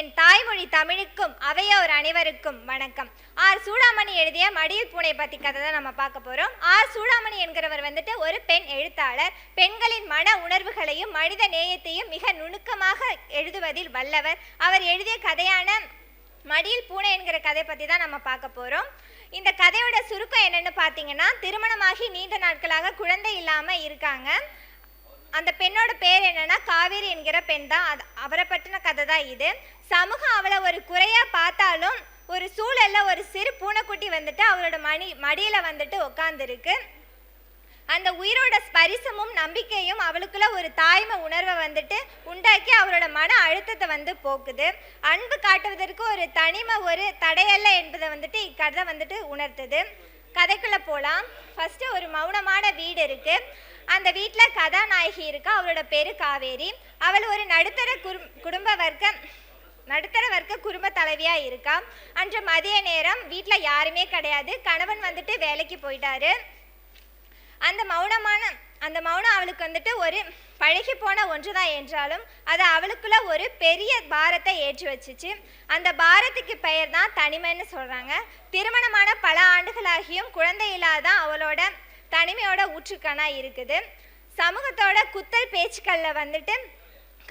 என் தாய்மொழி தமிழுக்கும் அவையோர் அனைவருக்கும் வணக்கம். ஆர். சூடாமணி எழுதிய மடியில் பூனை பற்றி கதை தான் நம்ம பார்க்க போகிறோம் ஆர். சூடாமணி என்கிறவர் வந்துட்டு ஒரு பெண் எழுத்தாளர். பெண்களின் மன உணர்வுகளையும் மனித நேயத்தையும் மிக நுணுக்கமாக எழுதுவதில் வல்லவர். அவர் எழுதிய கதையான மடியில் பூனை என்கிற கதை பற்றி தான் நம்ம பார்க்க போகிறோம் இந்த கதையோட சுருக்கம் என்னன்னு பார்த்தீங்கன்னா திருமணமாகி நீண்ட நாட்களாக குழந்தை இல்லாமல் இருக்காங்க. அந்த பெண்ணோட பேர் என்னன்னா காவேரி என்கிற பெண் தான் அது அவரை பற்றின கதை தான் இது. சமூகம் அவளை ஒரு குறையா பார்த்தாலும் ஒரு சூழல்ல ஒரு சிறு பூனைக்குட்டி வந்துட்டு அவளோட மணி மடியில வந்துட்டு உட்காந்துருக்கு அந்த உயிரோட ஸ்பரிசமும் நம்பிக்கையும் அவளுக்குள்ள ஒரு தாய்மை உணர்வை வந்துட்டு உண்டாக்கி அவரோட மன அழுத்தத்தை வந்து போக்குது. அன்பு காட்டுவதற்கு ஒரு தனிமை ஒரு தடையல்ல என்பதை வந்துட்டு இக்கதை வந்துட்டு உணர்த்துது. கதைக்குள்ள போலாம். ஃபர்ஸ்ட் ஒரு மௌனமான வீடு இருக்கு. அந்த வீட்டில் கதாநாயகி இருக்கா? அவளோட பேரு காவேரி. அவள் ஒரு நடுத்தர குடும்ப வர்க்க நடுத்தர வர்க்க குடும்ப தலைவியா இருக்கா அன்று மதிய நேரம் வீட்டில் யாருமே கிடையாது. கணவன் வந்துட்டு வேலைக்கு போயிட்டாரு. அந்த மௌனமான அந்த மௌனம் அவளுக்கு வந்துட்டு ஒரு பழகி போன ஒன்று தான் என்றாலும் அது அவளுக்குள்ள ஒரு பெரிய பாரத்தை ஏற்றி வச்சுச்சு. அந்த பாரத்துக்கு பெயர் தான் தனிமைன்னு சொல்கிறாங்க திருமணமான பல ஆண்டுகளாகியும் குழந்தை இல்லாதான் அவளோட தனிமையோட ஊற்றுக்கணா இருக்குது. சமூகத்தோட குத்தல் பேச்சுக்களில் வந்துட்டு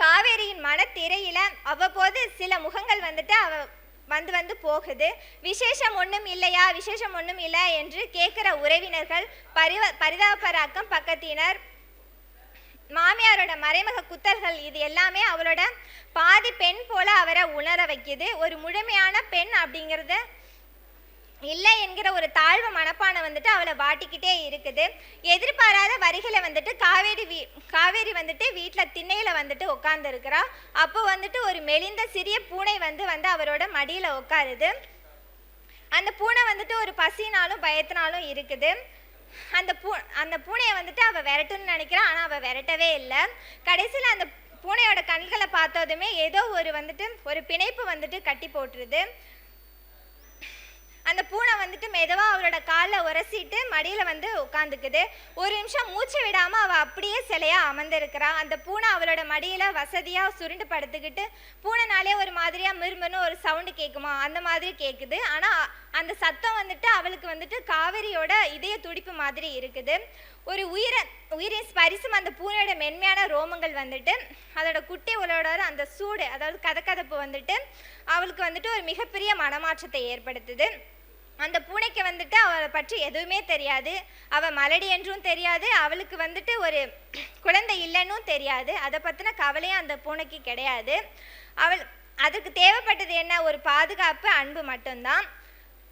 காவேரியின் மனத்திரையில அவ்வப்போது சில முகங்கள் வந்துட்டு அவ வந்து வந்து போகுது. விசேஷம் ஒன்றும் இல்லையா? விசேஷம் ஒன்றும் இல்லை என்று கேட்குற உறவினர்கள் பரிவ பரிதாபராக்கம் பக்கத்தினர். மாமியாரோட மறைமுக குத்தல்கள் இது எல்லாமே அவளோட பாதி பெண் போல அவரை உணர வைக்குது. ஒரு முழுமையான பெண் அப்படிங்கிறத இல்லை என்கிற ஒரு தாழ்வு மனப்பானை வந்துட்டு அவளை வாட்டிக்கிட்டே இருக்குது. எதிர்பாராத வரிகளை வந்துட்டு காவேரி வீ காவேரி வந்துட்டு வீட்டில் திண்ணையில் வந்துட்டு உட்காந்துருக்கிறா அப்போ வந்துட்டு ஒரு மெலிந்த சிறிய பூனை வந்து வந்து அவரோட மடியில் உட்காருது அந்த பூனை வந்துட்டு ஒரு பசினாலும் பயத்தினாலும் இருக்குது. அந்த பூ அந்த பூனையை வந்துட்டு அவள் விரட்டுன்னு நினைக்கிறான் ஆனால் அவள் விரட்டவே இல்லை. கடைசியில் அந்த பூனையோட கண்களை பார்த்ததுமே ஏதோ ஒரு வந்துட்டு ஒரு பிணைப்பு வந்துட்டு கட்டி போட்டுருது. அந்த பூனை வந்துட்டு மெதுவாக அவரோட காலில் உரசிட்டு மடியில் வந்து உட்காந்துக்குது ஒரு நிமிஷம் மூச்சு விடாமல் அவள் அப்படியே சிலையாக அமர்ந்திருக்கிறா. அந்த பூனை அவளோட மடியில் வசதியாக சுருண்டு படுத்துக்கிட்டு பூனைனாலே ஒரு மாதிரியாக மிருமன்னு ஒரு சவுண்டு கேட்குமா அந்த மாதிரி கேட்குது ஆனால் அந்த சத்தம் வந்துட்டு அவளுக்கு வந்துட்டு காவிரியோட இதய துடிப்பு மாதிரி இருக்குது. ஒரு உயிரை உயிரின் ஸ்பரிசம் அந்த பூனையோட மென்மையான ரோமங்கள் வந்துட்டு அதோட குட்டி உலோட அந்த சூடு அதாவது கதக்கதப்பு வந்துட்டு அவளுக்கு வந்துட்டு ஒரு மிகப்பெரிய மனமாற்றத்தை ஏற்படுத்துது. அந்த பூனைக்கு வந்துட்டு அவளை பற்றி எதுவுமே தெரியாது. அவள் மலடி என்றும் தெரியாது. அவளுக்கு வந்துட்டு ஒரு குழந்தை இல்லைன்னும் தெரியாது. அதை பற்றின கவலையும் அந்த பூனைக்கு கிடையாது. அவள் அதுக்கு தேவைப்பட்டது என்ன? ஒரு பாதுகாப்பு அன்பு மட்டும்தான்.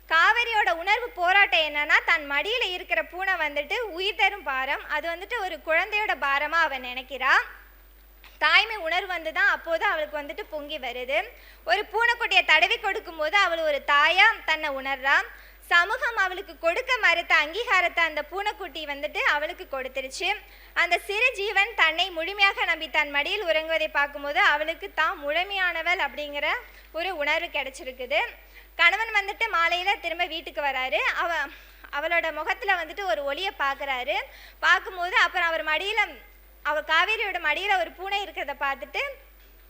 காவேரியோட உணர்வு போராட்டம் என்னன்னா தன் மடியில் இருக்கிற பூனை வந்துட்டு உயிர் தரும் பாரம். அது வந்துட்டு ஒரு குழந்தையோட பாரமாக அவன் நினைக்கிறான் தாய்மை உணர்வு வந்து தான் அப்போது அவளுக்கு வந்துட்டு பொங்கி வருது. ஒரு பூனைக்குட்டியை தடவி கொடுக்கும்போது அவள் ஒரு தாயா தன்னை உணர்றா. சமூகம் அவளுக்கு கொடுக்க மறுத்த அங்கீகாரத்தை அந்த பூனைக்குட்டி வந்துட்டு அவளுக்கு கொடுத்துருச்சு. அந்த சிறு ஜீவன் தன்னை முழுமையாக நம்பி தன் மடியில் உறங்குவதை பார்க்கும்போது அவளுக்கு தான் முழுமையானவள் அப்படிங்கிற ஒரு உணர்வு கிடைச்சிருக்குது. கணவன் வந்துட்டு மாலையில் திரும்ப வீட்டுக்கு வராரு. அவ அவளோட முகத்தில் வந்துட்டு ஒரு ஒளியை பார்க்குறாரு. பார்க்கும்போது அப்புறம் அவர் மடியில் அவள் காவேரியோட மடியில் ஒரு பூனை இருக்கிறத பார்த்துட்டு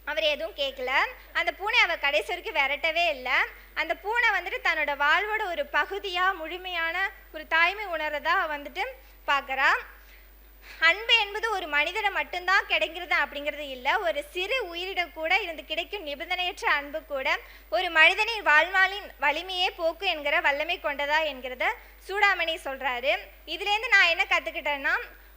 அவர் எதுவும் கேட்கல அந்த பூனை அவள் கடைசி வரைக்கும் விரட்டவே இல்லை. அந்த பூனை வந்துட்டு தன்னோட வாழ்வோட ஒரு பகுதியாக முழுமையான ஒரு தாய்மை உணர்றதா வந்துட்டு பார்க்குறா அன்பு என்பது ஒரு மனிதனை மட்டும்தான் கிடைக்கிறது அப்படிங்கிறது இல்லை. ஒரு சிறு உயிரிடம் கூட இருந்து கிடைக்கும் நிபந்தனையற்ற அன்பு கூட ஒரு மனிதனின் வாழ்நாளின் வலிமையே போக்கு என்கிற வல்லமை கொண்டதா என்கிறத சூடாமணி சொல்கிறாரு இதுலேருந்து நான் என்ன கற்றுக்கிட்டேன்னா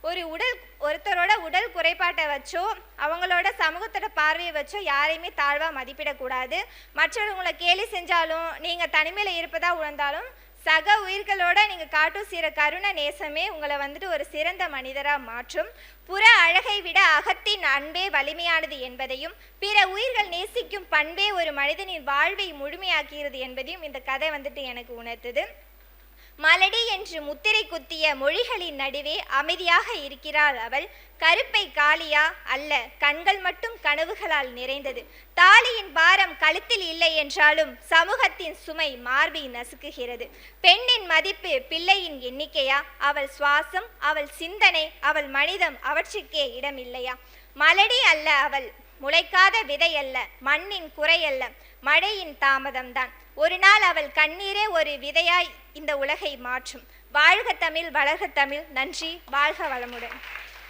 ஒரு உடல் ஒருத்தரோட உடல் குறைபாட்டை வச்சோ அவங்களோட சமூகத்தோட பார்வையை வச்சோ யாரையுமே தாழ்வாக மதிப்பிடக்கூடாது. மற்றவங்களை கேலி செஞ்சாலும் நீங்கள் தனிமையில் இருப்பதாக உணர்ந்தாலும் சக உயிர்களோட நீங்கள் காட்டும் சிற கருண நேசமே உங்களை வந்துட்டு ஒரு சிறந்த மனிதராக மாற்றும். புற அழகை விட அகத்தின் அன்பே வலிமையானது என்பதையும் பிற உயிர்கள் நேசிக்கும் பண்பே ஒரு மனிதனின் வாழ்வை முழுமையாக்குகிறது என்பதையும் இந்த கதை வந்துட்டு எனக்கு உணர்த்துது. மலடி என்று முத்திரை குத்திய மொழிகளின் நடுவே அமைதியாக இருக்கிறாள் அவள். கருப்பை காளியா அல்ல. கண்கள் மட்டும் கனவுகளால் நிறைந்தது. தாலியின் பாரம் கழுத்தில் இல்லை என்றாலும் சமூகத்தின் சுமை மார்பை நசுக்குகிறது. பெண்ணின் மதிப்பு பிள்ளையின் எண்ணிக்கையா? அவள் சுவாசம் அவள் சிந்தனை அவள் மனிதம் அவற்றுக்கே இடமில்லையா? மலடி அல்ல அவள். முளைக்காத விதை அல்ல. மண்ணின் குறை அல்ல. மழையின் தாமதம்தான். ஒரு நாள் அவள் கண்ணீரே ஒரு விதையாய் இந்த உலகை மாற்றும். வாழ்க தமிழ் வளர்க தமிழ். நன்றி வாழ்க வளமுடன்.